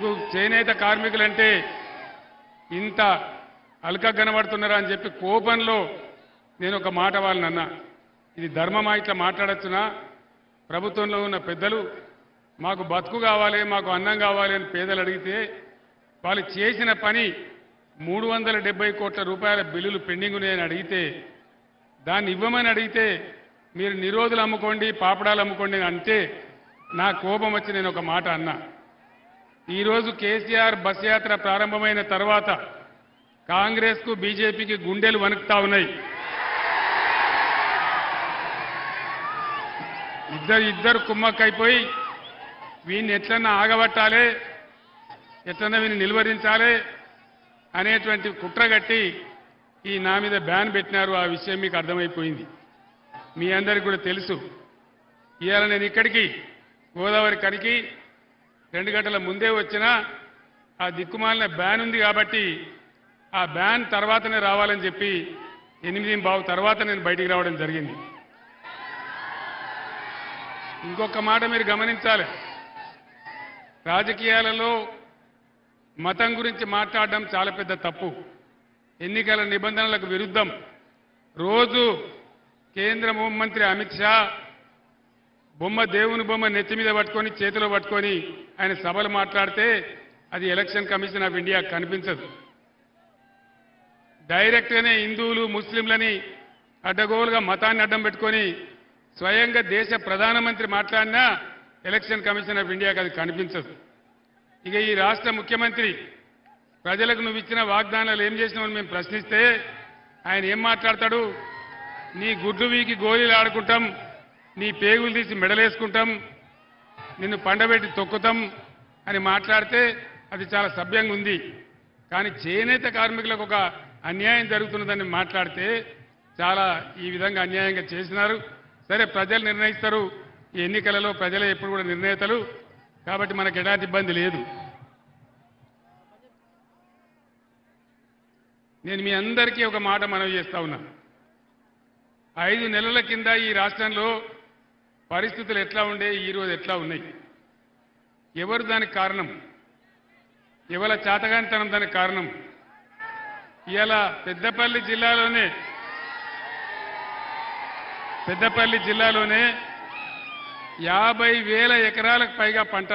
మీకు చేనేత కార్మికులంటే ఇంత అల్క కనబడుతున్నారా అని చెప్పి కోపంలో నేను ఒక మాట వాళ్ళని అన్నా. ఇది ధర్మమా? ఇట్లా మాట్లాడచ్చునా? ప్రభుత్వంలో ఉన్న పెద్దలు మాకు బతుకు కావాలి మాకు అన్నం కావాలి అని పేదలు అడిగితే వాళ్ళు చేసిన పని మూడు వందల డెబ్బై కోట్ల రూపాయల బిల్లులు పెండింగ్ ఉన్నాయని అడిగితే దాన్ని ఇవ్వమని అడిగితే మీరు నిరోధులు అమ్ముకోండి పాపడాలు అమ్ముకోండి అని అంటే నా కోపం వచ్చి నేను ఒక మాట అన్నా. ఈరోజు కేసీఆర్ బస్ యాత్ర ప్రారంభమైన తర్వాత కాంగ్రెస్కు బీజేపీకి గుండెలు వణుకుతా ఉన్నాయి. ఇద్దరు ఇద్దరు కుమ్మక్కైపోయి వీడిని ఎట్లన్నా ఆగబట్టాలి ఎట్లన్నా వీని నిలువరించాలి అనేటువంటి కుట్రగట్టి ఈ నా మీద బ్యాన్ పెట్టినారు. ఆ విషయం మీకు అర్థమైపోయింది. మీ అందరికి కూడా తెలుసు. ఇవాళ నేను ఇక్కడికి గోదావరి కనికి రెండు గంటల ముందే వచ్చినా ఆ దిక్కుమాలిన బ్యాన్ ఉంది కాబట్టి ఆ బ్యాన్ తర్వాతనే రావాలని చెప్పి ఎనిమిది బావు తర్వాత నేను బయటికి రావడం జరిగింది. ఇంకొక మాట మీరు గమనించాలి. రాజకీయాలలో మతం గురించి మాట్లాడడం చాలా పెద్ద తప్పు. ఎన్నికల నిబంధనలకు విరుద్ధం. రోజు కేంద్ర హోంమంత్రి అమిత్ షా బొమ్మ దేవుని బొమ్మ నెత్తి మీద పట్టుకొని చేతిలో పట్టుకొని ఆయన సభలు మాట్లాడితే అది ఎలక్షన్ కమిషన్ ఆఫ్ ఇండియా కనిపించదు. డైరెక్ట్గానే హిందువులు ముస్లింలని అడ్డగోలుగా మతాన్ని అడ్డం పెట్టుకొని స్వయంగా దేశ ప్రధానమంత్రి మాట్లాడినా ఎలక్షన్ కమిషన్ ఆఫ్ ఇండియాకి అది కనిపించదు. ఇక ఈ రాష్ట్ర ముఖ్యమంత్రి ప్రజలకు నువ్వు ఇచ్చిన వాగ్దానాలు ఏం చేసినావని మేము ప్రశ్నిస్తే ఆయన ఏం మాట్లాడతాడు? నీ గుడ్డు వీకి గోళీలు ఆడుకుంటాం నీ పేగులు తీసి మెడలేసుకుంటాం నిన్ను పండబెట్టి తొక్కుతాం అని మాట్లాడితే అది చాలా సభ్యంగా ఉంది. కానీ చేనేత కార్మికులకు ఒక అన్యాయం జరుగుతున్నదని మాట్లాడితే చాలా ఈ విధంగా అన్యాయంగా చేసినారు. సరే ప్రజలు నిర్ణయిస్తారు. ఈ ఎన్నికలలో ప్రజలే ఎప్పుడు కూడా నిర్ణేతలు. కాబట్టి మనకు ఎలాంటి ఇబ్బంది లేదు. నేను మీ అందరికీ ఒక మాట మనవి చేస్తా ఉన్నాను ఐదు నెలల కింద ఈ రాష్ట్రంలో పరిస్థితులు ఎట్లా ఉండే ఈరోజు ఎట్లా ఉన్నాయి? ఎవరు దానికి కారణం? ఇవాళ చాతగానితనం దానికి కారణం? ఇవాళ పెద్దపల్లి జిల్లాలోనే పెద్దపల్లి జిల్లాలోనే యాభై వేల ఎకరాలకు పైగా పంట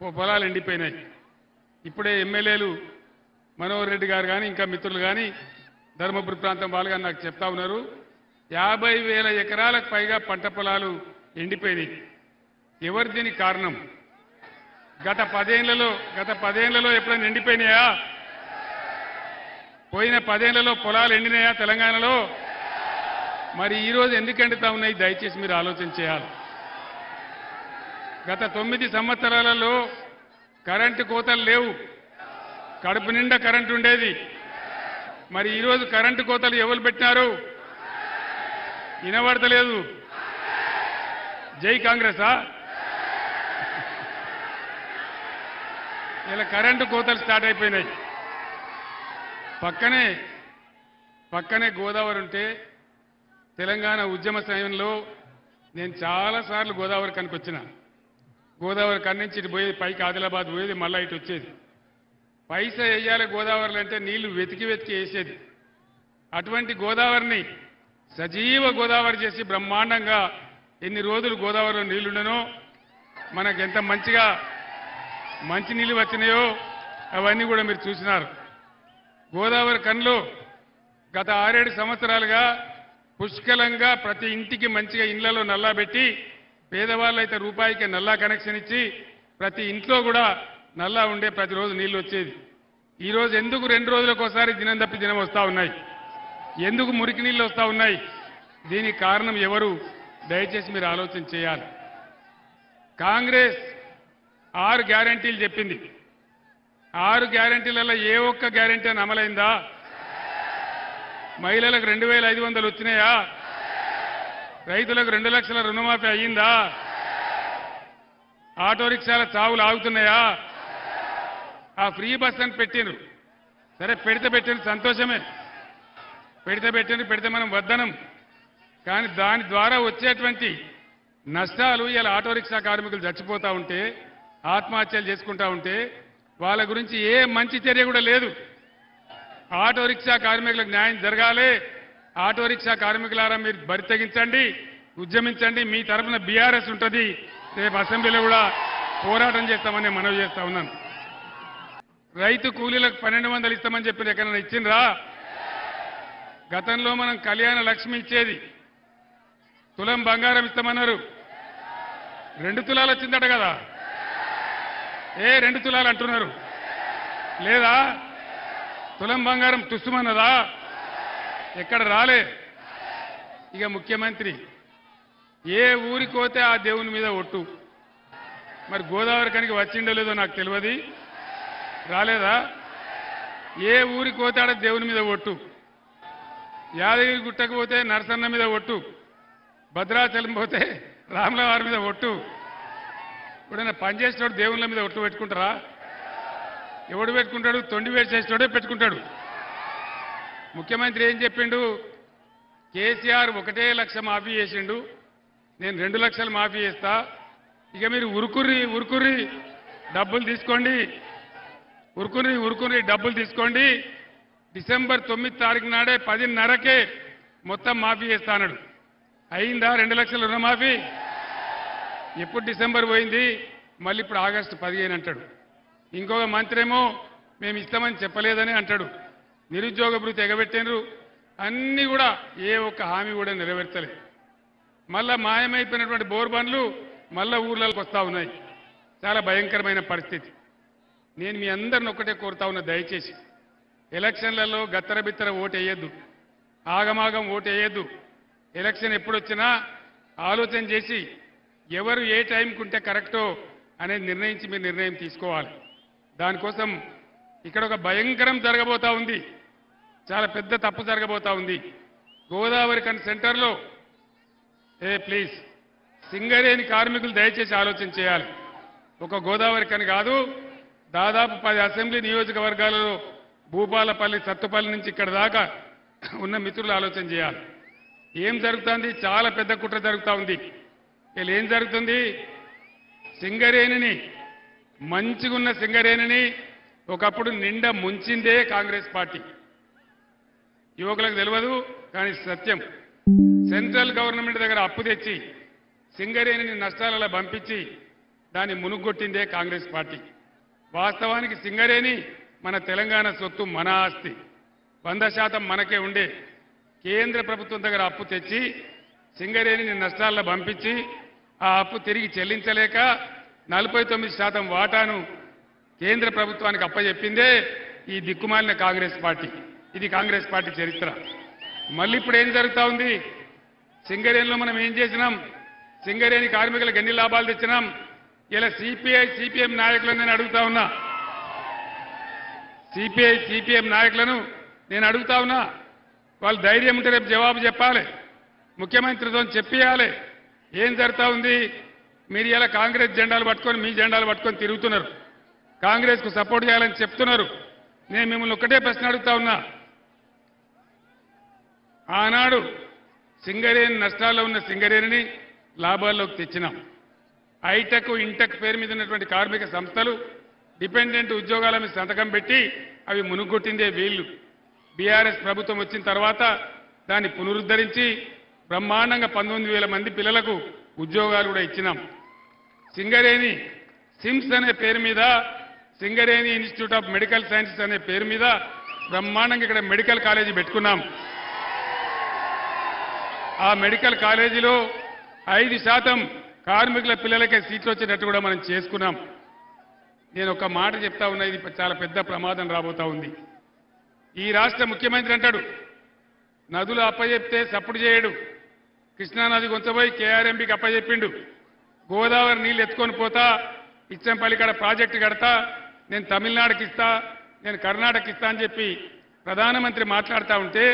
పొలాలు ఎండిపోయినాయి. ఇప్పుడే ఎమ్మెల్యేలు మనోహర్ రెడ్డి గారు కానీ ఇంకా మిత్రులు కానీ ధర్మపురి ప్రాంతం వాళ్ళు కానీ నాకు చెప్తా ఉన్నారు. యాభై వేల ఎకరాలకు పైగా పంట పొలాలు ఎండిపోయినాయి. ఎవరు దీనికి కారణం? గత పదేళ్ళలో గత పదేళ్ళలో ఎప్పుడైనా ఎండిపోయినాయా? పోయిన పదేళ్ళలో పొలాలు ఎండినాయా తెలంగాణలో? మరి ఈరోజు ఎందుకు ఎండుతా ఉన్నాయి? దయచేసి మీరు ఆలోచన చేయాలి. గత తొమ్మిది సంవత్సరాలలో కరెంటు కోతలు లేవు. కడుపు నిండా కరెంటు ఉండేది. మరి ఈరోజు కరెంటు కోతలు ఎవరు పెట్టినారు? వినబడతలేదు. జై కాంగ్రెసా? ఇలా కరెంటు కోతలు స్టార్ట్ అయిపోయినాయి. పక్కనే పక్కనే గోదావరి ఉంటే తెలంగాణ ఉద్యమ సమయంలో నేను చాలాసార్లు గోదావరి కనుక వచ్చిన. గోదావరి కన్నించి ఇటు పోయేది పైకి ఆదిలాబాద్ పోయేది మళ్ళా ఇటు వచ్చేది. పైస వేయాలి గోదావరిలో అంటే నీళ్ళు వెతికి వెతికి వేసేది. అటువంటి గోదావరిని సజీవ గోదావరి చేసి బ్రహ్మాండంగా ఎన్ని రోజులు గోదావరిలో నీళ్ళుండనో మనకు ఎంత మంచిగా మంచి నీళ్ళు వచ్చినాయో అవన్నీ కూడా మీరు చూసినారు. గోదావరి కన్లో గత ఆరేడు సంవత్సరాలుగా పుష్కలంగా ప్రతి ఇంటికి మంచిగా ఇళ్ళలో నల్లా పెట్టి పేదవాళ్ళైతే రూపాయికి నల్లా కనెక్షన్ ఇచ్చి ప్రతి ఇంట్లో కూడా నల్లా ఉండే ప్రతిరోజు నీళ్ళు వచ్చేది. ఈరోజు ఎందుకు రెండు రోజులకోసారి దినం తప్పి దినం వస్తా ఉన్నాయి? ఎందుకు మురికి నీళ్ళు వస్తా ఉన్నాయి? దీనికి కారణం ఎవరు? దయచేసి మీరు ఆలోచన చేయాలి. కాంగ్రెస్ ఆరు గ్యారంటీలు చెప్పింది. ఆరు గ్యారంటీలలో ఏ ఒక్క గ్యారంటీ అని అమలైందా? మహిళలకు రెండు వేల ఐదు వందలు వచ్చినాయా? రైతులకు రెండు లక్షల రుణమాఫీ అయ్యిందా? ఆటో రిక్షాల చావులు ఆగుతున్నాయా? ఆ ఫ్రీ బస్ అని పెట్టిండ్రు. సరే పెడితే పెట్టిన సంతోషమే. పెడితే పెట్టిండ్రు పెడితే మనం వద్దనం. కానీ దాని ద్వారా వచ్చేటువంటి నష్టాలు ఇలా ఆటో రిక్షా కార్మికులు చచ్చిపోతా ఉంటే ఆత్మహత్యలు చేసుకుంటా ఉంటే వాళ్ళ గురించి ఏ మంచి చర్య కూడా లేదు. ఆటో రిక్షా కార్మికులకు న్యాయం జరగాలి. ఆటో రిక్షా కార్మికులారా మీరు బరి తెగించండి ఉద్యమించండి. మీ తరఫున బీఆర్ఎస్ ఉంటుంది. రేపు అసెంబ్లీలో కూడా పోరాటం చేస్తామని మనవి చేస్తా ఉన్నాను. రైతు కూలీలకు పన్నెండు వందలు ఇస్తామని చెప్పి ఎక్కడైనా ఇచ్చిండ్రా? గతంలో మనం కళ్యాణ లక్ష్మి ఇచ్చేది. తులం బంగారం ఇస్తామన్నారు. రెండు తులాలు వచ్చిందట కదా. ఏ రెండు తులాలు అంటున్నారు. లేదా? తులం బంగారం తుస్తుమన్నదా ఎక్కడ రాలే. ఇక ముఖ్యమంత్రి ఏ ఊరికి పోతే ఆ దేవుని మీద ఒట్టు? మరి గోదావరి కనికి వచ్చిండో లేదో నాకు తెలియదు. రాలేదా? ఏ ఊరికి పోతే ఆడ దేవుని మీద ఒట్టు? యాదగిరి గుట్టకు పోతే నరసన్న మీద ఒట్టు? భద్రాచలం పోతే రాముల వారి మీద ఒట్టు. ఎప్పుడైనా పనిచేసేటోడు దేవుళ్ళ మీద ఒట్టు పెట్టుకుంటారా? ఎవడు పెట్టుకుంటాడు? తొండి వేసేటోడే పెట్టుకుంటాడు. ముఖ్యమంత్రి ఏం చెప్పిండు? కేసీఆర్ ఒకటే లక్ష మాఫీ చేసిండు. నేను రెండు లక్షలు మాఫీ చేస్తా. ఇక మీరు ఉరుకుర్రి ఉరుకుర్రి డబ్బులు తీసుకోండి. ఉరుకుర్రి ఉరుకుర్రి డబ్బులు తీసుకోండి. డిసెంబర్ తొమ్మిది తారీఖు నాడే పదిన్నరకే మొత్తం మాఫీ చేస్తా అన్నాడు. అయిందా? రెండు లక్షల రుణమాఫీ? ఎప్పుడు డిసెంబర్ పోయింది? మళ్ళీ ఇప్పుడు ఆగస్టు పదిహేను అంటాడు. ఇంకొక మంత్రి ఏమో మేము ఇస్తామని చెప్పలేదని అంటాడు. నిరుద్యోగ భృతి ఎగబెట్టినరు అన్నీ కూడా ఏ ఒక్క హామీ కూడా నెరవేర్చలే. మళ్ళా మాయమైపోయినటువంటి బోర్ బండ్లు మళ్ళా ఊర్లలోకి వస్తా ఉన్నాయి. చాలా భయంకరమైన పరిస్థితి. నేను మీ అందరిని ఒక్కటే కోరుతా ఉన్నా దయచేసి. ఎలక్షన్లలో గత్తర బిత్తర ఓటు వేయద్దు. ఆగమాగం ఓటు వేయద్దు. ఎలక్షన్ ఎప్పుడు వచ్చినా ఆలోచన చేసి ఎవరు ఏ టైంకి ఉంటే కరెక్టో అనేది నిర్ణయించి మీరు నిర్ణయం తీసుకోవాలి. దానికోసం ఇక్కడ ఒక భయంకరం జరగబోతా ఉంది. చాలా పెద్ద తప్పు జరగబోతా ఉంది. గోదావరి కన్ సెంటర్లో ఏ ప్లీజ్ సింగరేణి కార్మికులు దయచేసి ఆలోచన చేయాలి. ఒక గోదావరి కని కాదు దాదాపు పది అసెంబ్లీ నియోజకవర్గాలలో భూపాలపల్లి సత్తుపల్లి నుంచి ఇక్కడ దాకా ఉన్న మిత్రులు ఆలోచన చేయాలి. ఏం జరుగుతుంది? చాలా పెద్ద కుట్ర జరుగుతూ ఉంది. వీళ్ళు ఏం జరుగుతుంది? సింగరేణిని మంచిగున్న సింగరేణిని ఒకప్పుడు నిండా ముంచిందే కాంగ్రెస్ పార్టీ. యువకులకు తెలియదు కానీ సత్యం. సెంట్రల్ గవర్నమెంట్ దగ్గర అప్పు తెచ్చి సింగరేణిని నష్టాలలో పంపించి దాన్ని మునుగొట్టిందే కాంగ్రెస్ పార్టీ. వాస్తవానికి సింగరేణి మన తెలంగాణ సొత్తు మన ఆస్తి. వంద శాతం మనకే ఉండే. కేంద్ర ప్రభుత్వం దగ్గర అప్పు తెచ్చి సింగరేణిని నష్టాల్లో పంపించి ఆ అప్పు తిరిగి చెల్లించలేక నలభై తొమ్మిది శాతం వాటాను కేంద్ర ప్రభుత్వానికి అప్పచెప్పిందే ఈ దిక్కుమాలిన కాంగ్రెస్ పార్టీ. ఇది కాంగ్రెస్ పార్టీ చరిత్ర. మళ్ళీ ఇప్పుడు ఏం జరుగుతా ఉంది? సింగరేణిలో మనం ఏం చేసినాం? సింగరేణి కార్మికులకు ఎన్ని లాభాలు తెచ్చినాం. ఇలా సిపిఐ సిపిఎం నాయకులను నేను అడుగుతా ఉన్నా. సిపిఐ సిపిఎం నాయకులను నేను అడుగుతా ఉన్నా. వాళ్ళు ధైర్యం ఉంటే రేపు జవాబు చెప్పాలి. ముఖ్యమంత్రితో చెప్పియాలి. ఏం జరుగుతా ఉంది? మీరు ఇలా కాంగ్రెస్ జెండాలు పట్టుకొని మీ జెండాలు పట్టుకొని తిరుగుతున్నారు. కాంగ్రెస్కు సపోర్ట్ చేయాలని చెప్తున్నారు. నేను మిమ్మల్ని ఒక్కటే ప్రశ్న అడుగుతా ఉన్నా. ఆనాడు సింగరేణి నష్టాల్లో ఉన్న సింగరేణిని లాభాల్లోకి తెచ్చినాం. ఐటెక్ ఇంటెక్ పేరు మీద ఉన్నటువంటి కార్మిక సంస్థలు డిపెండెంట్ ఉద్యోగాల మీద సంతకం పెట్టి అవి మునుగొట్టిందే వీళ్ళు. బీఆర్ఎస్ ప్రభుత్వం వచ్చిన తర్వాత దాన్ని పునరుద్ధరించి బ్రహ్మాండంగా పంతొమ్మిది వేల మంది పిల్లలకు ఉద్యోగాలు కూడా ఇచ్చినాం. సింగరేణి సిమ్స్ అనే పేరు మీద Singareni institute of medical sciences అనే పేరు మీద బ్రహ్మాండంగా ఇక్కడ మెడికల్ కాలేజీ పెట్టుకున్నాం. ఆ మెడికల్ కాలేజీలో ఐదు శాతం కార్మికుల పిల్లలకే సీట్లు వచ్చేటట్టు కూడా మనం చేసుకున్నాం. నేను ఒక మాట చెప్తా ఉన్నా ఇది చాలా పెద్ద ప్రమాదం రాబోతా ఉంది. ఈ రాష్ట్ర ముఖ్యమంత్రి అంటాడు. నదులు అప్పచెప్తే సప్పుడు చేయడు. కృష్ణానది కొంచెపోయి కేఆర్ఎంపీకి అప్పజెప్పిండు. గోదావరి నీళ్ళు ఎత్తుకొని పోతా ఇచ్చంపల్లి కాడ ప్రాజెక్టు కడతా నేను తమిళనాడుకి ఇస్తా నేను కర్ణాటక ఇస్తా అని చెప్పి ప్రధానమంత్రి మాట్లాడుతూ ఉంటే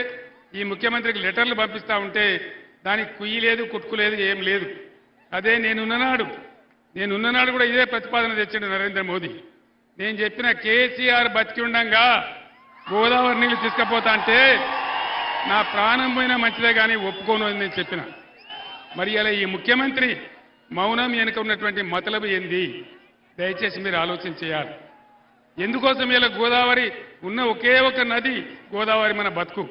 ఈ ముఖ్యమంత్రికి లెటర్లు పంపిస్తా ఉంటే దానికి కుయ్యి లేదు కుట్టుకు లేదు ఏం లేదు. అదే నేనున్ననాడు. నేనున్ననాడు కూడా ఇదే ప్రతిపాదన తెచ్చిండు నరేంద్ర మోదీ. నేను చెప్పిన కేసీఆర్ బతికి ఉండంగా గోదావరి నీళ్ళు తీసుకపోతా అంటే నా ప్రాణం పోయినా మంచిదే కానీ ఒప్పుకోను అని నేను చెప్పిన. మరి అలా ఈ ముఖ్యమంత్రి మౌనం వెనుక ఉన్నటువంటి మతలబు ఏంది? దయచేసి మీరు ఆలోచన చేయాలి. ఎందుకోసం ఇలా గోదావరి ఉన్న ఒకే ఒక నది గోదావరి మన బతుకు?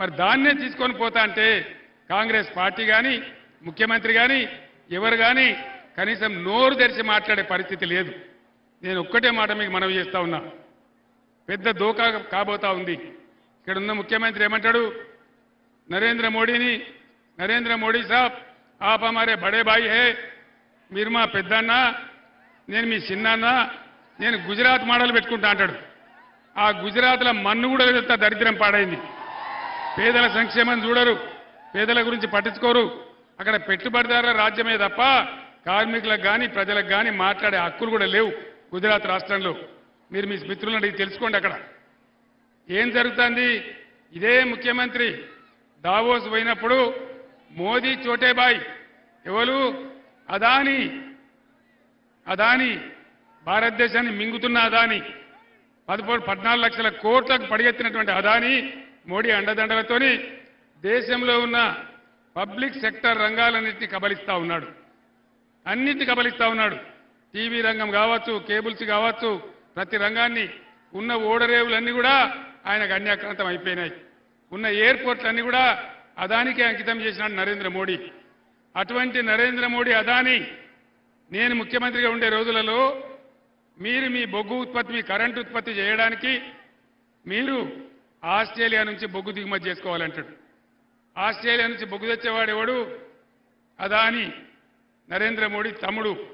మరి దాన్నే తీసుకొని పోతా అంటే కాంగ్రెస్ పార్టీ కానీ ముఖ్యమంత్రి కానీ ఎవరు కానీ కనీసం నోరు తెరిచి మాట్లాడే పరిస్థితి లేదు. నేను ఒక్కటే మాట మీకు మనవి చేస్తా ఉన్నా. పెద్ద దోకా కాబోతా ఉంది. ఇక్కడ ఉన్న ముఖ్యమంత్రి ఏమంటాడు? నరేంద్ర మోడీని నరేంద్ర మోడీ సాబ్ ఆప్ హమారే బడే బాయి హే. మీరు మా పెద్దన్న నేను మీ చిన్నాన్న నేను గుజరాత్ మోడల్ పెట్టుకుంటా అంటాడు. ఆ గుజరాత్లో మన్ను కూడా ఎంత దరిద్రం పాడైంది. పేదల సంక్షేమం చూడరు పేదల గురించి పట్టించుకోరు. అక్కడ పెట్టుబడిదారుల రాజ్యమే తప్ప కార్మికులకు కానీ ప్రజలకు కానీ మాట్లాడే హక్కులు కూడా లేవు గుజరాత్ రాష్ట్రంలో. మీరు మీ మిత్రులను అడిగి తెలుసుకోండి అక్కడ. ఏం జరుగుతుంది? ఇదే ముఖ్యమంత్రి దావోస్ పోయినప్పుడు మోదీ చోటేబాయ్ ఎవరు? అదాని. అదాని. భారతదేశాన్ని మింగుతున్న అదాని. పదమూడు పద్నాలుగు లక్షల కోట్లకు పడిగెత్తినటువంటి అదాని మోడీ అండదండలతోని దేశంలో ఉన్న పబ్లిక్ సెక్టర్ రంగాలన్నింటినీ కబలిస్తా ఉన్నాడు. అన్నింటినీ కబలిస్తా ఉన్నాడు. టీవీ రంగం కావచ్చు కేబుల్స్ కావచ్చు ప్రతి రంగాన్ని ఉన్న ఓడరేవులన్నీ కూడా ఆయనకు అన్యాక్రాంతం అయిపోయినాయి. ఉన్న ఎయిర్పోర్ట్లన్నీ కూడా అదానికే అంకితం చేసినాడు నరేంద్ర మోడీ. అటువంటి నరేంద్ర మోడీ అదాని నేను ముఖ్యమంత్రిగా ఉండే రోజులలో మీరు మీ బొగ్గు ఉత్పత్తి మీ కరెంటు ఉత్పత్తి చేయడానికి మీరు ఆస్ట్రేలియా నుంచి బొగ్గు దిగుమతి చేసుకోవాలంటాడు. ఆస్ట్రేలియా నుంచి బొగ్గు తెచ్చేవాడేవాడు అదాని నరేంద్ర మోడీ తమ్ముడు.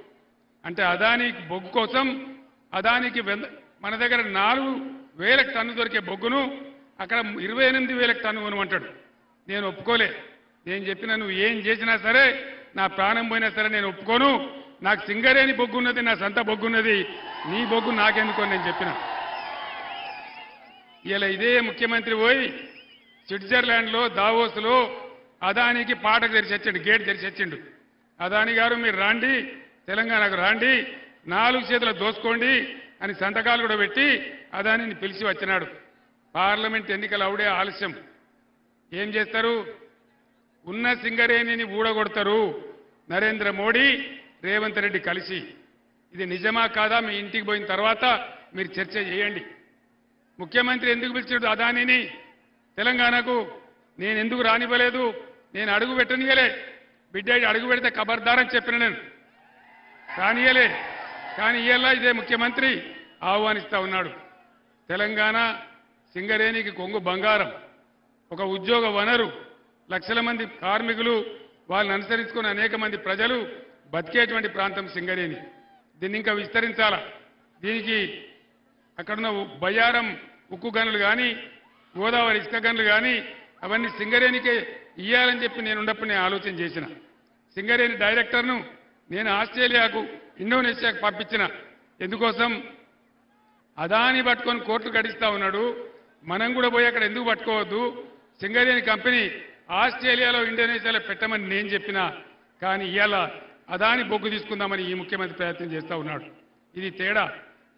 అంటే అదాని బొగ్గు కోసం అదానికి వెంద- మన దగ్గర నాలుగు వేల టన్ను దొరికే బొగ్గును అక్కడ ఇరవై ఎనిమిది వేల టన్ను కొనమంటాడు. నేను ఒప్పుకోలే. నేను చెప్పిన నువ్వు ఏం చేసినా సరే నా ప్రాణం పోయినా సరే నేను ఒప్పుకోను. నాకు సింగరేణి బొగ్గు ఉన్నది నా సొంత బొగ్గు ఉన్నది నీ బొగ్గు నాకెందుకు నేను చెప్పిన. ఇలా ఇదే ముఖ్యమంత్రి పోయి స్విట్జర్లాండ్లో దావోస్లో అదానికి పాటకు తెరిచొచ్చిండు గేట్ తెరిచొచ్చిండు అదాని గారు మీరు రాండి తెలంగాణకు రాండి నాలుగు చేతులు దోసుకోండి అని సంతకాలు కూడా పెట్టి అదానిని పిలిచి వచ్చినాడు. పార్లమెంట్ ఎన్నికలు అవుడే ఆలస్యం. ఏం చేస్తారు? ఉన్న సింగరేణిని ఊడగొడతారు నరేంద్ర మోడీ రేవంత్ రెడ్డి కలిసి. ఇది నిజమా కాదా? మీ ఇంటికి పోయిన తర్వాత మీరు చర్చ చేయండి. ముఖ్యమంత్రి ఎందుకు పిలిచాడు అదానిని? తెలంగాణకు నేను ఎందుకు రానివ్వలేదు? నేను అడుగు పెట్టనియలే. బిడ్డ అడుగు పెడితే ఖబర్దారని చెప్పిన నేను. రానియలే. కానీ ఇలా ఇదే ముఖ్యమంత్రి ఆహ్వానిస్తా ఉన్నాడు. తెలంగాణ సింగరేణికి కొంగు బంగారం ఒక ఉద్యోగ వనరు లక్షల మంది కార్మికులు వాళ్ళని అనుసరించుకున్న అనేక మంది ప్రజలు బతికేటువంటి ప్రాంతం సింగరేణి. దీన్ని ఇంకా విస్తరించాలా? దీనికి అక్కడున్న బయ్యారం ఉక్కు గనులు కానీ గోదావరి ఇసుక గనులు కానీ అవన్నీ సింగరేణికే ఇయ్యాలని చెప్పి నేను ఉన్నప్పుడు నేను ఆలోచన చేసిన. సింగరేణి డైరెక్టర్ను నేను ఆస్ట్రేలియాకు ఇండోనేషియాకు పంపించిన. ఎందుకోసం? అదాని పట్టుకొని కోర్టు గడిస్తా ఉన్నాడు. మనం కూడా పోయి అక్కడ ఎందుకు పట్టుకోవద్దు? సింగరేణి కంపెనీ ఆస్ట్రేలియాలో ఇండోనేషియాలో పెట్టమని నేను చెప్పినా. కానీ ఇవాళ అదాని బొగ్గు తీసుకుందామని ఈ ముఖ్యమంత్రి ప్రయత్నం చేస్తూ ఉన్నాడు. ఇది తేడా.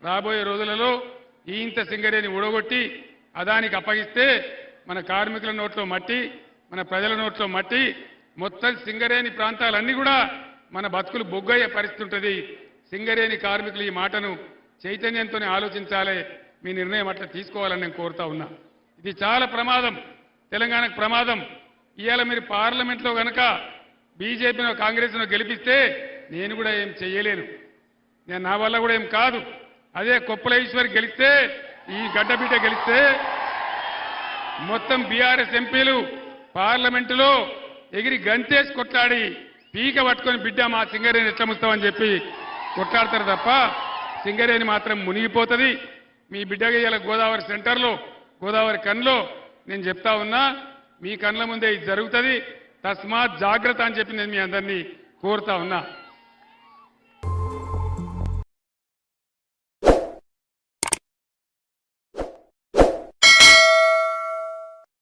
రాబోయే రోజులలో ఈ ఇంత సింగరేణి ఊడగొట్టి అదానికి అప్పగిస్తే మన కార్మికుల నోట్లో మట్టి మన ప్రజల నోట్లో మట్టి మొత్తం సింగరేణి ప్రాంతాలన్నీ కూడా మన బతుకులు బొగ్గయ్యే పరిస్థితి ఉంటుంది. సింగరేణి కార్మికులు ఈ మాటను చైతన్యంతోనే ఆలోచించాలి. మీ నిర్ణయం అట్లా తీసుకోవాలని నేను కోరుతా ఉన్నా. ఇది చాలా ప్రమాదం. తెలంగాణకు ప్రమాదం. ఇవాళ మీరు పార్లమెంట్లో కనుక బీజేపీనో కాంగ్రెస్నో గెలిపిస్తే నేను కూడా ఏం చేయలేను. నేను నా వల్ల కూడా ఏం కాదు. అదే కొప్పలేశ్వరి గెలిస్తే ఈ గడ్డబీట గెలిస్తే మొత్తం బీఆర్ఎస్ ఎంపీలు పార్లమెంటులో ఎగిరి గంతేసి కొట్లాడి పీక పట్టుకొని బిడ్డ మా సింగరేణి ఎట్లా ముస్తామని చెప్పి కొట్లాడతారు తప్ప సింగరేణి మాత్రం మునిగిపోతుంది. మీ బిడ్డగా ఇలా గోదావరి సెంటర్లో గోదావరి కన్లో నేను చెప్తా ఉన్నా మీ కళ్ళ ముందే ఇది జరుగుతుంది. తస్మాత్ జాగ్రత్త అని చెప్పి నేను మీ అందరినీ కోరుతా ఉన్నా.